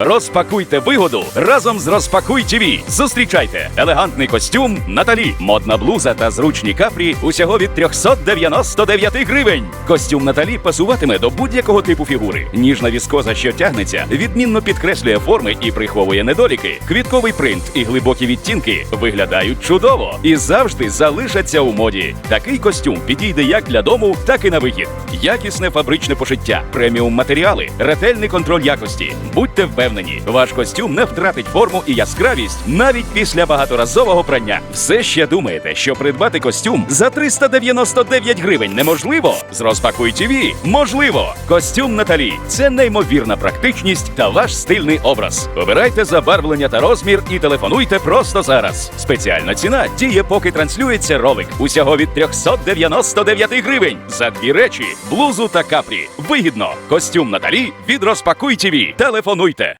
Розпакуйте вигоду разом з Розпакуй ТВ. Зустрічайте елегантний костюм Наталі, модна блуза та зручні капрі усього від 399 гривень. Костюм Наталі пасуватиме до будь-якого типу фігури. Ніжна віскоза, що тягнеться, відмінно підкреслює форми і приховує недоліки. Квітковий принт і глибокі відтінки виглядають чудово і завжди залишаться у моді. Такий костюм підійде як для дому, так і на вихід. Якісне фабричне пошиття, преміум матеріали, ретельний контроль якості. Будьте впевнені, ваш костюм не втратить форму і яскравість навіть після багаторазового прання. Все ще думаєте, що придбати костюм за 399 гривень неможливо? З розпакуй ТВ можливо. Костюм Наталі це неймовірна практичність та ваш стильний образ. Обирайте забарвлення та розмір і телефонуйте просто зараз. Спеціальна ціна діє, поки транслюється ролик. Усього від 399 гривень за дві речі: блузу та капрі. Вигідно. Костюм Наталі від розпакуй ТВ. Телефонуйте.